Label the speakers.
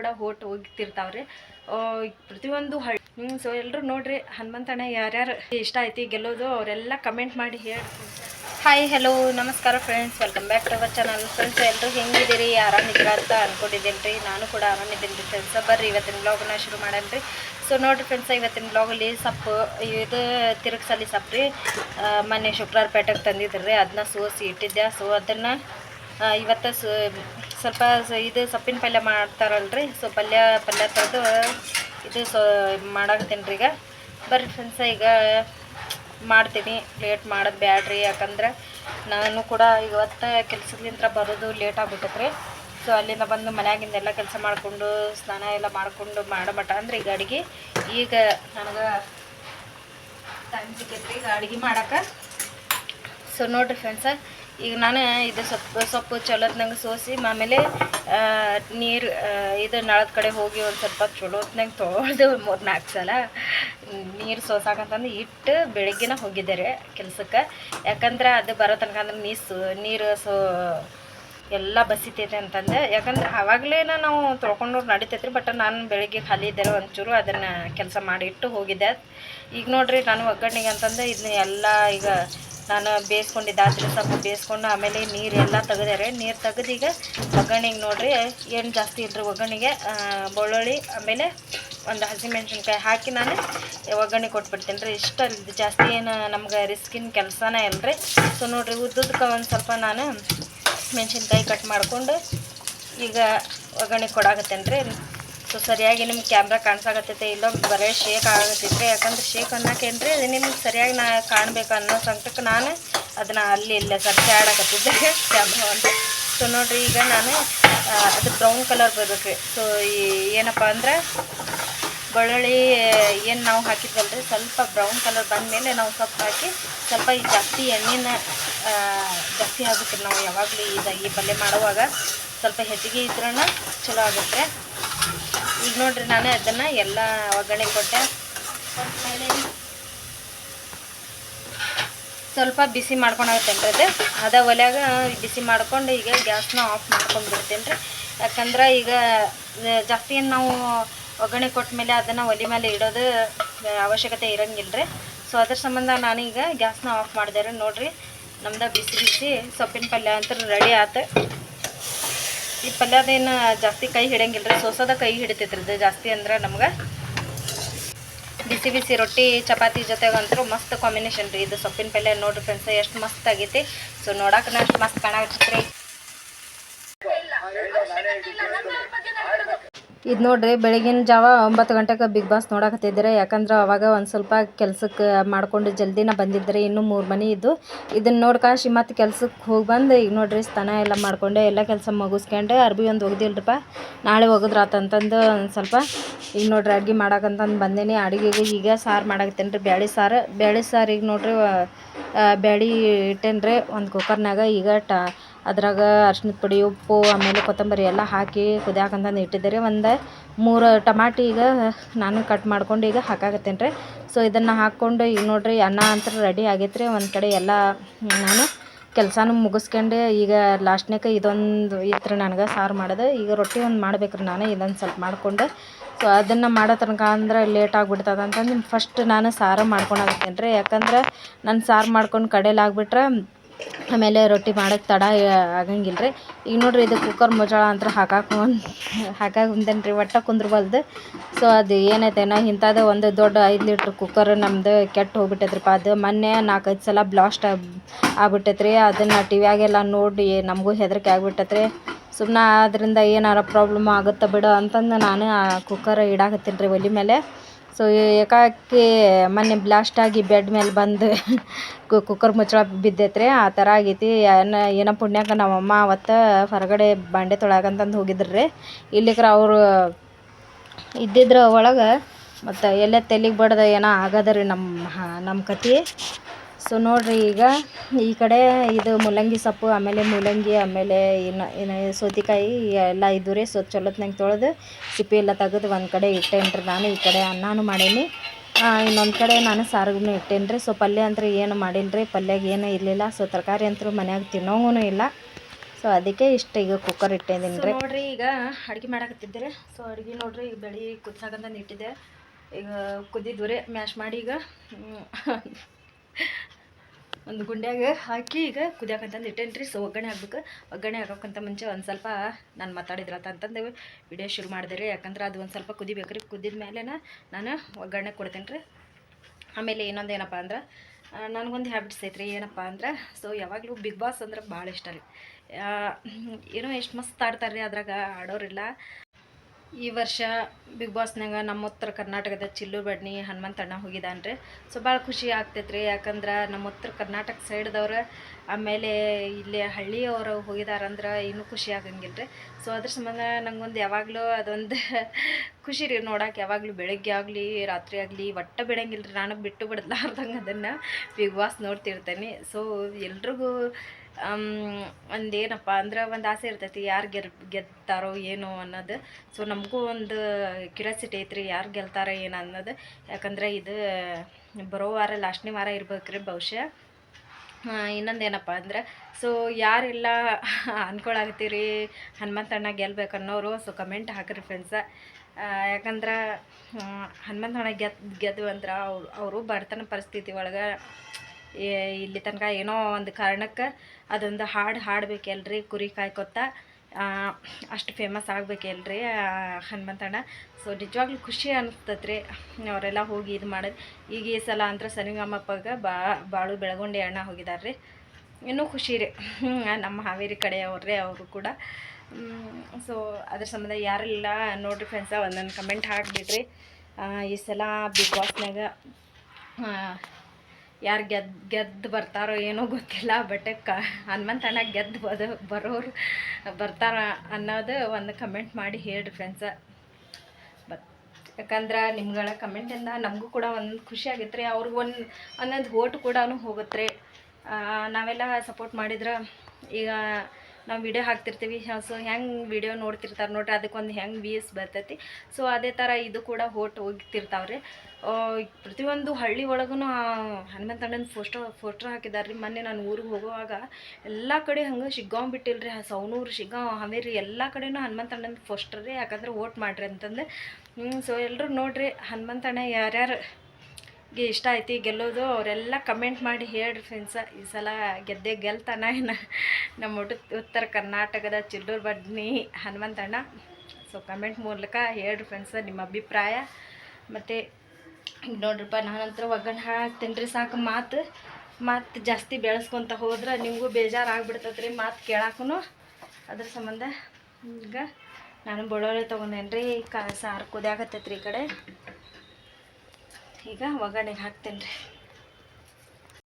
Speaker 1: ಕೂಡ ಹೋಟ್ ಹೋಗ್ತಿರ್ತಾವ್ರಿ. ಪ್ರತಿಯೊಂದು ಹಳ್ಳಿ ಸೊ ಎಲ್ಲರೂ ನೋಡ್ರಿ ಹನುಮಂತಣ್ಣ ಯಾರ್ಯಾರು ಇಷ್ಟ ಐತಿ ಗೆಲ್ಲೋದು ಅವರೆಲ್ಲ ಕಮೆಂಟ್ ಮಾಡಿ ಹೇಳಿ ಹಾಯ್ ಹಲೋ ನಮಸ್ಕಾರ friends welcome back to our channel friends ಎಲ್ಲರೂ ಹೆಂಗಿದ್ದೀರಿ? ಆರಾಮಿದ್ದೀರಾ ಅಂತ ಅನ್ಕೊಂಡಿದ್ದೀನಿ ರೀ ನಾನು ಕೂಡ ಆರಾಮಿದ್ದೀನಿ ರೀ ಫ್ರೆಂಡ್ಸ್ ಬರ್ರಿ ಇವತ್ತಿನ ಬ್ಲಾಗ್ನ ಶುರು ಮಾಡೇನ್ರಿ ಸೊ ನೋಡಿರಿ ಫ್ರೆಂಡ್ಸ್ ಇವತ್ತಿನ ಬ್ಲಾಗಲ್ಲಿ ಸೊಪ್ಪು ಇದು ತಿರುಗ್ಸಲಿ ಸೊಪ್ಪು ರೀ ಆ, ಮೊನ್ನೆ ಶುಕ್ರವಾರ ಪೇಟೆಗೆ ತಂದಿದ್ರಿ. ರೀ ಅದನ್ನ ಸೋಸಿ ಇಟ್ಟಿದ್ದೆ. ಸೊ ಅದನ್ನು ಇವತ್ತು ಸ ಸ್ವಲ್ಪ ಇದು ಸೊಪ್ಪಿನ ಪಲ್ಯ ಮಾಡ್ತಾರಲ್ರಿ, ಸೊ ಪಲ್ಯ ಪಲ್ಯ ತರದು ಇದು ಸೊ ಮಾಡಾಕತ್ತೀನಿ ರೀ ಈಗ. ಬರ್ರಿ ಫ್ರೆಂಡ್ಸ ಈಗ ಮಾಡ್ತೀನಿ ಲೇಟ್ ಮಾಡೋದು ಬ್ಯಾಡ್ರಿ, ಯಾಕಂದ್ರೆ ನಾನು ಕೂಡ ಇವತ್ತು ಕೆಲಸದಿಂದ ಬರೋದು ಲೇಟ್ ಆಗ್ಬಿಟ್ಟತ್ರಿ. ಸೊ ಅಲ್ಲಿಂದ ಬಂದು ಮನ್ಯಾಗಿಂದೆಲ್ಲ ಕೆಲಸ ಮಾಡಿಕೊಂಡು, ಸ್ನಾನ ಎಲ್ಲ ಮಾಡಿಕೊಂಡು ಮಾಡೋ ಅಂದ್ರೆ ಈಗ ಅಡುಗೆ, ಈಗ ನನಗೆ ಟೈಮ್ ಸಿಕ್ಕೈತ್ರಿ ಈಗ ಅಡುಗೆ ಮಾಡಕ್ಕೆ ಸೊ ನೋಡಿರಿ ಫ್ರೆಂಡ್ಸ ಈಗ ನಾನು ಇದು ಸೊಪ್ಪು ಸೊಪ್ಪು ಚಲೋತ್ನಂಗೆ ಸೋಸಿ, ಆಮೇಲೆ ನೀರು ಇದು ನಳದ ಕಡೆ ಹೋಗಿ ಒಂದು ಸ್ವಲ್ಪ ಚಲೋತ್ನಂಗೆ ತೊಳೆದು ಮೂರು ನಾಲ್ಕು ಸಲ ನೀರು ಸೋಸಾಕಂತಂದು ಇಟ್ಟು ಬೆಳಗ್ಗೆನ ಹೋಗಿದ್ದೆ ರೀ ಕೆಲ್ಸಕ್ಕೆ. ಯಾಕಂದ್ರೆ ಅದು ಬರೋ ತನಕ ಅಂದ್ರೆ ನೀರು ನೀರು ಸೋ, ಎಲ್ಲ ಬಸಿತೈತೆ ಅಂತಂದು. ಯಾಕಂದ್ರೆ ಆವಾಗಲೇ ನಾವು ತೊಳ್ಕೊಂಡವ್ರು ರೀ, ಬಟ್ ನಾನು ಬೆಳಿಗ್ಗೆ ಖಾಲಿ ಇದ್ದರೆ ಒಂಚೂರು ಅದನ್ನು ಕೆಲಸ ಮಾಡಿ ಇಟ್ಟು ಹೋಗಿದ್ದೆ. ಈಗ ನೋಡ್ರಿ ನಾನು ಒಗ್ಗರಣೆಗೆ ಅಂತಂದು ಇದನ್ನ ಎಲ್ಲ ಈಗ ನಾನು ಬೇಯಿಸ್ಕೊಂಡಿದ್ದಾದ್ರೆ ಸ್ವಲ್ಪ ಬೇಯಿಸ್ಕೊಂಡು ಆಮೇಲೆ ನೀರೆಲ್ಲ ತೆಗೆದಾರೆ ನೀರು ತೆಗೆದು ಈಗ ಒಗ್ಗರಣೆಗೆ ನೋಡ್ರಿ, ಏನು ಜಾಸ್ತಿ ಇಲ್ರಿ ಒಗ್ಗರಣೆಗೆ ಬೆಳ್ಳುಳ್ಳಿ ಆಮೇಲೆ ಒಂದು ಹಸಿಮೆಣ್ಸಿನ್ಕಾಯಿ ಹಾಕಿ ನಾನು ಒಗ್ಗರಣೆ ಕೊಟ್ಬಿಡ್ತೀನಿ ರೀ. ಇಷ್ಟ ಜಾಸ್ತಿ ಏನು ನಮ್ಗೆ ರಿಸ್ಕಿನ ಕೆಲಸನೇ ಅಲ್ರಿ ಸೊ ನೋಡಿರಿ ಉದ್ದಕ್ಕೆ ಒಂದು ಸ್ವಲ್ಪ ನಾನು ಮೆಣಸಿನ್ಕಾಯಿ ಕಟ್ ಮಾಡಿಕೊಂಡು ಈಗ ಒಗ್ಗರಣೆ ಕೊಡಾಗತ್ತೇನೆ ರೀ ಸೊ ಸರಿಯಾಗಿ ನಿಮ್ಗೆ ಕ್ಯಾಮ್ರಾ ಕಾಣಿಸಾಗತ್ತೈತೆ ಇಲ್ಲ ಬರೀ ಶೇಕ್ ಆಗತ್ತೈತೆ ಯಾಕಂದ್ರೆ ಶೇಕ್ ಅನ್ನೋಕೇನ್ರಿ ಅದು ನಿಮ್ಗೆ ಸರಿಯಾಗಿ ನಾ ಕಾಣಬೇಕು ಅನ್ನೋ ಸಂಕಟಕ್ಕೆ ನಾನು ಅದನ್ನು ಅಲ್ಲಿ ಇಲ್ಲ ಸರ್ಚೆ ಆಡಕತ್ತಿದ್ದೆ ಕ್ಯಾಮ್ರಾವನ್ನು ಸೊ ನೋಡಿರಿ, ಈಗ ನಾನು ಅದು ಬ್ರೌನ್ ಕಲರ್ ಬರ್ಬೇಕು ಸೊ ಈ ಏನಪ್ಪ ಅಂದ್ರೆ, ಬೆಳ್ಳುಳ್ಳಿ ಏನು ನಾವು ಹಾಕಿದ್ವಲ್ರಿ, ಸ್ವಲ್ಪ ಬ್ರೌನ್ ಕಲರ್ ಬಂದಮೇಲೆ ನಾವು ಸೊಪ್ಪು ಹಾಕಿ, ಸ್ವಲ್ಪ ಈ ಜಾಸ್ತಿ ಎಣ್ಣೆನ ಜಾಸ್ತಿ ಆಗುತ್ತೆ ನಾವು ಯಾವಾಗಲೂ ಇದಾಗಿ ಪಲ್ಯ ಮಾಡುವಾಗ. ಸ್ವಲ್ಪ ಹೆಚ್ಚಿಗೆ ಇದ್ರೂ ಚಲೋ ಆಗುತ್ತೆ. ಈಗ ನೋಡ್ರಿ ನಾನು ಅದನ್ನು ಎಲ್ಲ ಒಗ್ಗರಣೆ ಕೊಟ್ಟೆ. ಸ್ವಲ್ಪ ಬಿಸಿ ಮಾಡ್ಕೊಳತ್ತೇನೆ ರೀ ಅದು? ಅದ ಒಲೆಯಾಗ ಬಿಸಿ ಮಾಡ್ಕೊಂಡು ಈಗ ಗ್ಯಾಸ್ನ ಆಫ್ ಮಾಡ್ಕೊಂಡು ಬಿಡ್ತೇನೆ ರೀ ಯಾಕಂದ್ರೆ ಈಗ ಜಾಸ್ತಿ ನಾವು ಒಗ್ಗರಣೆ ಕೊಟ್ಟ ಮೇಲೆ ಅದನ್ನು ಒಲೆ ಮೇಲೆ ಇಡೋದು ಅವಶ್ಯಕತೆ ಇರೋಂಗಿಲ್ಲ ರೀ ಸೊ ಅದ್ರ ಸಂಬಂಧ ನಾನೀಗ ಗ್ಯಾಸ್ನ ಆಫ್ ಮಾಡಿದೆ ರೀ ನೋಡಿರಿ. ನಮ್ದು ಬಿಸಿ ಬಿಸಿ ಸೊಪ್ಪಿನ ಪಲ್ಯ ಅಂತ ರೆಡಿ ಆತು. ಈ ಪಲ್ಯದೇನು ಜಾಸ್ತಿ ಕೈ ಹಿಡಂಗಿಲ್ಲ ರೀ ಸೋಸೋದ ಕೈ ಹಿಡಿತೈತ್ರಿ ಇದು ಜಾಸ್ತಿ ಅಂದ್ರೆ ನಮ್ಗೆ. ಬಿಸಿ ಬಿಸಿ ರೊಟ್ಟಿ, ಚಪಾತಿ ಜೊತೆಗಂತೂ ಮಸ್ತ್ ಕಾಂಬಿನೇಷನ್ ರೀ. ಇದು ಸೊಪ್ಪಿನ ಪಲ್ಯ ನೋಡ್ರಿ ಫ್ರೆಂಡ್ಸ್ ಎಷ್ಟು ಮಸ್ತ್ ಆಗೈತಿ. ಸೊ ನೋಡಕ್ಕೆ ಅಷ್ಟು ಮಸ್ತ್ ಕಾಣಕತ್ತೈತ್ರಿ ಇದು ನೋಡ್ರಿ, ಬೆಳಗಿನ ಜಾವ ಒಂಬತ್ತು ಗಂಟೆಗೆ ಬಿಗ್ ಬಾಸ್ ನೋಡಕತ್ತಿದ್ದೀರಾ. ಯಾಕಂದ್ರೆ ಅವಾಗ ಒಂದು ಸ್ವಲ್ಪ ಕೆಲ್ಸಕ್ಕೆ ಮಾಡ್ಕೊಂಡು ಜಲ್ದಿನ ಬಂದಿದ್ದರೆ, ಇನ್ನೂ ಮೂರು ಮನೆ ಇದ್ದು. ಇದನ್ನು ನೋಡ್ಕಾಶಿ ಮತ್ತು ಕೆಲ್ಸಕ್ಕೆ ಹೋಗಿ ಬಂದು ಈಗ ನೋಡ್ರಿ ಸ್ತನ ಎಲ್ಲ ಮಾಡ್ಕೊಂಡೆ, ಎಲ್ಲ ಕೆಲಸ ಮುಗಿಸ್ಕೊಂಡೆ. ಅರ್ಬಿ ಒಂದು ಒಗ್ದಿಲ್ರಿಪ್ಪ ನಾಳೆ ಒಗದ್ರಾತಂತಂದು ಒಂದು ಸ್ವಲ್ಪ. ಈಗ ನೋಡ್ರಿ ಅಡ್ಗೆ ಮಾಡಕ್ಕಂತಂದು ಬಂದೇನಿ. ಅಡುಗೆಗೆ ಈಗ ಸಾರು ಮಾಡಕತ್ತೇನೆ ರೀ ಬ್ಯಾಳಿ ಸಾರು. ಬ್ಯಾಳಿ ಸಾರು ಈಗ ನೋಡ್ರಿ ಬ್ಯಾಳಿ ಇಟ್ಟೇನ್ರಿ ಒಂದು ಕುಕ್ಕರ್ನಾಗ ಈಗ ಟ ಅದ್ರಾಗ ಅರ್ಶಿನದ ಪುಡಿ, ಉಪ್ಪು, ಆಮೇಲೆ ಕೊತ್ತಂಬರಿ ಎಲ್ಲ ಹಾಕಿ ಕುದಿಯಾಕಂತಂದು ಇಟ್ಟಿದ್ದೆ ರೀ ಒಂದು ಮೂರು ಟಮಾಟಿ ಈಗ ನಾನು ಕಟ್ ಮಾಡ್ಕೊಂಡು ಈಗ ಹಾಕಾಕತ್ತೇನೆ ರೀ ಸೊ ಇದನ್ನು ಹಾಕ್ಕೊಂಡು ಈಗ ನೋಡಿರಿ ಅನ್ನ ಅಂತ ರೆಡಿ ಆಗೈತೆ ರೀ ಒಂದು ಕಡೆ ಎಲ್ಲ ನಾನು ಕೆಲಸನೂ ಮುಗಿಸ್ಕೊಂಡು. ಈಗ ಲಾಸ್ಟ್ನೇಕ ಇದೊಂದು ಇತ್ತು ನನಗೆ ಸಾರು ಮಾಡೋದು. ಈಗ ರೊಟ್ಟಿ ಒಂದು ಮಾಡ್ಬೇಕ್ರಿ ನಾನು, ಇದೊಂದು ಸ್ವಲ್ಪ ಮಾಡಿಕೊಂಡು. ಸೊ ಅದನ್ನು ಮಾಡೋ ತನಕ ಅಂದ್ರೆ ಲೇಟ್ ಆಗಿಬಿಡ್ತದ ಅಂತಂದು ಫಸ್ಟ್ ನಾನು ಸಾರು ಮಾಡ್ಕೊಳಕತ್ತೇನೆ ರೀ ಯಾಕಂದ್ರೆ ನಾನು ಸಾರು ಮಾಡ್ಕೊಂಡು ಕಡೆಯಲ್ಲಿ ಆಗ್ಬಿಟ್ರೆ ಆಮೇಲೆ ರೊಟ್ಟಿ ಮಾಡೋಕ್ಕೆ ತಡ ಆಗಂಗಿಲ್ಲ ರೀ ಈಗ ನೋಡ್ರಿ ಇದು ಕುಕ್ಕರ್ ಮುಜಾಳ ಅಂತ ಹಾಕಕ್ಕೆ ಹಾಕಾಕ ಬಂದೇನೆ ರೀ ಒಟ್ಟ ಕುಂದ್ರಬಲ್ದು ಸೊ ಅದು ಏನೈತೇನೋ ಇಂಥದ್ದು ಒಂದು ದೊಡ್ಡ ಐದು ಲೀಟ್ರ್ ಕುಕ್ಕರ್ ನಮ್ದು ಕೆಟ್ಟು ಹೋಗ್ಬಿಟ್ಟೈತ್ರಿಪ್ಪ. ಅದು ಮೊನ್ನೆ ನಾಲ್ಕೈದು ಸಲ ಬ್ಲಾಸ್ಟ್ ಆಗ್ಬಿಟ್ಟೈತ್ರಿ. ಅದನ್ನು ಟಿ ವ್ಯಾಗೆಲ್ಲ ನೋಡಿ ನಮಗೂ ಹೆದರಿಕೆ ಆಗ್ಬಿಟ್ಟೈತ್ರಿ. ಸುಮ್ಮನೆ ಅದರಿಂದ ಏನಾರ ಪ್ರಾಬ್ಲಮ್ ಆಗುತ್ತೆ ಬಿಡು ಅಂತಂದು ನಾನು ಆ ಕುಕ್ಕರ್ ಇಡಾಕತ್ತೀನಿ ರೀ ಒಲೆ ಮೇಲೆ. ಸೊ ಏಕಾಕಿ ಮೊನ್ನೆ ಬ್ಲಾಸ್ಟ್ ಆಗಿ ಬೆಡ್ ಮೇಲೆ ಬಂದು ಕುಕ್ಕರ್ ಮುಚ್ಚಳ ಬಿದ್ದೈತ್ರಿ. ಆ ಥರ ಆಗೈತಿ. ಏನೋ ಏನೋ ಪುಣ್ಯಕ್ಕೆ ನಮ್ಮಮ್ಮ ಅವತ್ತು ಹೊರಗಡೆ ಬಾಂಡೆ ತೊಳ್ಯಾಕಂತಂದು ಹೋಗಿದ್ರು. ರೀ ಇಲ್ಲಿಕ್ರ ಅವರು ಇದ್ದಿದ್ರ ಒಳಗೆ ಮತ್ತು ಎಲ್ಲೇ ತೆಲಿಗೆ ಬಡ್ದು ಏನೋ ಆಗದ ರೀ ನಮ್ಮ ನಮ್ಮ ಕತೆ ಸೊ ನೋಡ್ರಿ ಈಗ ಈ ಕಡೆ ಇದು ಮೂಲಂಗಿ ಸೊಪ್ಪು ಆಮೇಲೆ ಮೂಲಂಗಿ ಆಮೇಲೆ ಇನ್ನು ಏನು ಸೌತೆಕಾಯಿ ಎಲ್ಲ ಇದ್ದು ರೀ. ಸೊ ಚಲೋತ್ನಂಗೆ ತೊಳೆದು ಸಿಪ್ಪೆ ಎಲ್ಲ ತೆಗೆದು ಒಂದು ಕಡೆ ಇಟ್ಟೇನಿ ರೀ ನಾನು. ಈ ಕಡೆ ಅನ್ನನೂ ಮಾಡೀನಿ. ಇನ್ನೊಂದು ಕಡೆ ನಾನು ಸಾರಿಗೂ ಇಟ್ಟೇನಿ ರೀ ಸೊ ಪಲ್ಯ ಅಂದ್ರೆ ಏನು ಮಾಡಿಲ್ಲ ರೀ ಪಲ್ಯಾಗ ಏನು ಇರಲಿಲ್ಲ. ಸೊ ತರಕಾರಿ ಅಂತೂ ಮನ್ಯಾಗ ತಿನ್ನೋಂಗೂ ಇಲ್ಲ. ಸೊ ಅದಕ್ಕೆ ಇಷ್ಟು ಈಗ ಕುಕ್ಕರ್ ಇಟ್ಟಿದ್ದೀನಿ ರೀ. ನೋಡ್ರಿ ಈಗ ಅಡುಗೆ ಮಾಡಕತ್ತಿದ್ದೆ ಸೊ ಅಡುಗೆ ನೋಡಿರಿ ಈಗ ಬೆಳಿ ಕುದ್ಸಾಕಂತಂದು ಇಟ್ಟಿದ್ದೆ. ಈಗ ಕುದ್ದಿದ್ವು ರೀ ಮ್ಯಾಶ್ ಮಾಡಿ ಈಗ. ಒಂದು ಗುಂಡ್ಯಾಗ ಹಾಕಿ ಈಗ ಕುದಿಯಾಕಂತಂದು ಇಟ್ಟೇನಿ ರೀ ಸೊ ಒಗ್ಗರಣೆ ಹಾಕ್ಬೇಕು. ಒಗ್ಗರಣೆ ಹಾಕೋಕ್ಕಂತ ಮುಂಚೆ ಒಂದು ಸ್ವಲ್ಪ ನಾನು ಮಾತಾಡಿದ್ರತ್ತ ಅಂತಂದು ವಿಡಿಯೋ ಶುರು ಮಾಡಿದೆ ರೀ ಯಾಕಂದ್ರೆ ಅದು ಒಂದು ಸ್ವಲ್ಪ ಕುದಿಬೇಕು ರೀ ಕುದಿದ ಮೇಲೆ ನಾನು ಒಗ್ಗರಣೆ ಕೊಡ್ತೇನೆ ರೀ ಆಮೇಲೆ ಇನ್ನೊಂದು ಏನಪ್ಪ ಅಂದ್ರೆ ನನಗೊಂದು ಹ್ಯಾಬಿಟ್ಸ್ ಐತ್ರಿ. ಏನಪ್ಪ ಅಂದ್ರೆ ಸೊ ಯಾವಾಗಲೂ ಬಿಗ್ ಬಾಸ್ ಅಂದ್ರೆ ಭಾಳ ಇಷ್ಟ ರೀ. ಏನೋ ಎಷ್ಟು ಮಸ್ತ್ ಆಡ್ತಾರೆ ರೀ ಅದ್ರಾಗ ಆಡೋರಿಲ್ಲ ಈ ವರ್ಷ ಬಿಗ್ ಬಾಸ್ನಾಗ ನಮ್ಮ ಉತ್ತರ ಕರ್ನಾಟಕದ ಚಿಲ್ಲು ಬಡ್ನಿ ಹನುಮಂತಣ್ಣ ಹೋಗಿದ್ದಾನೆ ರೀ ಸೊ ಭಾಳ ಖುಷಿ ಆಗ್ತೈತೆ ರೀ ಯಾಕಂದ್ರೆ ನಮ್ಮ ಉತ್ತರ ಕರ್ನಾಟಕ ಸೈಡ್ದವ್ರು ಆಮೇಲೆ ಇಲ್ಲಿ ಹಳ್ಳಿಯವರು ಹೋಗಿದಾರಂದ್ರೆ ಇನ್ನೂ ಖುಷಿ ಆಗಂಗಿಲ್ಲ ರೀ ಸೊ ಅದ್ರ ಸಂಬಂಧ ನಂಗೊಂದು ಯಾವಾಗಲೂ ಅದೊಂದು ಖುಷಿ ರೀ ನೋಡಕ್ಕೆ ಯಾವಾಗಲೂ ಬೆಳಗ್ಗೆ ಆಗಲಿ, ರಾತ್ರಿ ಆಗಲಿ, ಒಟ್ಟ ಬಿಡಂಗಿಲ್ಲ ರೀ ನಾನು ಬಿಟ್ಟು ಬಿಡಲಾರ್ದಂಗೆ ಅದನ್ನು ಬಿಗ್ ಬಾಸ್ ನೋಡ್ತಿರ್ತೇನೆ. ಸೊ ಎಲ್ರಿಗೂ ಒಂದೇನಪ್ಪ ಅಂದ್ರೆ ಒಂದು ಆಸೆ ಇರ್ತೈತಿ, ಯಾರು ಗೆರ್ ಗೆದ್ದಾರೋ ಏನೋ ಅನ್ನೋದು. ಸೊ ನಮಗೂ ಒಂದು ಕ್ಯೂರಿಯಾಸಿಟಿ ಐತ್ರಿ, ಯಾರು ಗೆಲ್ತಾರೋ ಏನು ಅನ್ನೋದು. ಯಾಕಂದ್ರೆ ಇದು ಬರೋ ವಾರ, ಲಾಸ್ಟ್ನೇ ವಾರ ಇರ್ಬೇಕು ರೀ ಬಹುಶಃ ಇನ್ನೊಂದು ಏನಪ್ಪ ಅಂದ್ರೆ ಸೊ ಯಾರೆಲ್ಲ ಅನ್ಕೊಳಾಗತ್ತೀರಿ ಹನುಮಂತಣ್ಣ ಗೆಲ್ಬೇಕು ಅನ್ನೋರು ಸೊ ಕಮೆಂಟ್ ಹಾಕಿರಿ ಫ್ರೆಂಡ್ಸ ಯಾಕಂದ್ರೆ ಹನುಮಂತಣ್ಣ ಗೆದ್ ಗೆದ್ದು ಅಂದ್ರೆ ಅವ್ರು, ಅವರು ಬಡತನ ಪರಿಸ್ಥಿತಿ ಒಳಗೆ ಇಲ್ಲಿ ತನಕ ಏನೋ ಒಂದು ಕಾರಣಕ್ಕೆ ಅದೊಂದು ಹಾಡು ಹಾಡ್ಬೇಕಲ್ರಿ ಕುರಿ ಕಾಯ್ಕೊತ್ತ ಆ, ಅಷ್ಟು ಫೇಮಸ್ ಆಗಬೇಕಲ್ರಿ ಹನುಮಂತಣ್ಣ. ಸೊ ನಿಜವಾಗ್ಲೂ ಖುಷಿ ಅನಿಸ್ತತ್ ರೀ ಅವರೆಲ್ಲ ಹೋಗಿ ಇದು ಮಾಡೋದು. ಈಗ ಈ ಸಲ ಅಂದ್ರೆ ಸನಿಗಮ್ಮಪ್ಪಗೆ ಬಾ ಬಾಳು ಬೆಳಗೊಂಡೆ ಅಣ್ಣ ಹೋಗಿದ್ದಾರೆ ರೀ ಇನ್ನೂ ಖುಷಿ ರೀ. ನಮ್ಮ ಹಾವೇರಿ ಕಡೆಯವ್ರೇ ಅವರು ಕೂಡ. ಸೊ ಅದ್ರ ಸಂಬಂಧ ಯಾರೆಲ್ಲ ನೋಡ್ರಿ ಫ್ರೆಂಡ್ಸ ಒಂದೊಂದು ಕಮೆಂಟ್ ಹಾಕ್ಬಿಡ್ರಿ. ಈ ಸಲ ಬಿಗ್ ಬಾಸ್ನಾಗ ಯಾರು ಗೆದ್ದು ಗೆದ್ದು ಬರ್ತಾರೋ ಏನೋ ಗೊತ್ತಿಲ್ಲ ಬಟ್ ಕ ಹನುಮಂತಣ್ಣ ಗೆದ್ದು ಬದ, ಬರೋರು ಬರ್ತಾರ ಅನ್ನೋದು ಒಂದು ಕಮೆಂಟ್ ಮಾಡಿ ಹೇಳಿರಿ ಫ್ರೆಂಡ್ಸ ಬಟ್ ಯಾಕಂದ್ರೆ ನಿಮ್ಗಳ ಕಮೆಂಟಿಂದ ನಮಗೂ ಕೂಡ ಒಂದು ಖುಷಿ ಆಗೈತೆ ರೀ ಅವ್ರಿಗೆ ಒಂದು ಒಂದೊಂದು ಓಟ್ ಕೂಡ ಹೋಗುತ್ತೆ ರೀ ನಾವೆಲ್ಲ ಸಪೋರ್ಟ್ ಮಾಡಿದ್ರೆ ಈಗ ನಾವು ವಿಡಿಯೋ ಹಾಕ್ತಿರ್ತೀವಿ. ಸೊ ಹೆಂಗೆ ವಿಡಿಯೋ ನೋಡ್ತಿರ್ತಾರೆ ನೋಡ್ರಿ ಅದಕ್ಕೊಂದು ಹೆಂಗೆ ವ್ಯೂಸ್ ಬರ್ತೈತಿ. ಸೊ ಅದೇ ಥರ ಇದು ಕೂಡ ಹೋಟ್ ಹೋಗ್ತಿರ್ತಾವ್ರಿ. ಪ್ರತಿಯೊಂದು ಹಳ್ಳಿ ಒಳಗೂ ಹನುಮಂತಣ್ಣನ ಫೋಸ್ಟೋ ಫೋಟೋ ಹಾಕಿದ್ದಾರೆ ರೀ ಮೊನ್ನೆ ನಾನು ಊರಿಗೆ ಹೋಗುವಾಗ ಎಲ್ಲ ಕಡೆ ಹಂಗೆ ಶಿಗ್ಗಾಂವ್ ಬಿಟ್ಟಿಲ್ರಿ ಸೌನೂರು ಶಿಗ್ಗಾಂವ್ ಹಾವೇರಿ ಎಲ್ಲ ಕಡೆನೂ ಹನುಮಂತಣ್ಣನ ಫೋಸ್ಟರ್ ರೀ. ಯಾಕಂದ್ರೆ ಓಟ್ ಮಾಡಿರಿ ಅಂತಂದು. ಸೊ ಎಲ್ಲರೂ ನೋಡಿರಿ ಹನುಮಂತಣ್ಣ ಯಾರ್ಯಾರು ಗೆ ಇಷ್ಟ ಐತಿ ಗೆಲ್ಲೋದು, ಅವರೆಲ್ಲ ಕಮೆಂಟ್ ಮಾಡಿ ಹೇಳ್ರಿ ಫ್ರೆಂಡ್ಸ ಈ ಸಲ ಗೆದ್ದೆ ಗೆಲ್ತಾನ ಏನು? ನಮ್ಮ ಉತ್ತರ ಕರ್ನಾಟಕದ ಚಿಲ್ಲೂರು ಬಡ್ನಿ ಹನುಮಂತಣ್ಣ. ಸೊ ಕಮೆಂಟ್ ಮೂಲಕ ಹೇಳ್ರಿ ಫ್ರೆಂಡ್ಸ ನಿಮ್ಮ ಅಭಿಪ್ರಾಯ. ಮತ್ತು ನೋಡ್ರಿಪ್ಪ, ನಾನಂತರ ಒಗ್ಗರಣೆ ಹಾಕ್ತೀನಿ ಸಾಕು ಮಾತು. ಮಾತು ಜಾಸ್ತಿ ಬೆಳೆಸ್ಕೊತ ಹೋದ್ರೆ ನಿಮಗೂ ಬೇಜಾರು ರೀ ಮಾತು ಕೇಳಕ್ಕೂ ಅದ್ರ ಸಂಬಂಧ ಈಗ ನಾನು ಬೆಳ್ಳುಳ್ಳಿ ತೊಗೊಂಡೇನಿ ರೀ ಕಾ, ಸಾರು ಕುದಿಯಾಗತ್ತೈತ್ರಿ ಈ ಕಡೆ. ಈಗ ಒಗ್ಗರಣೆಗೆ ಹಾಕ್ತೇನೆ ರೀ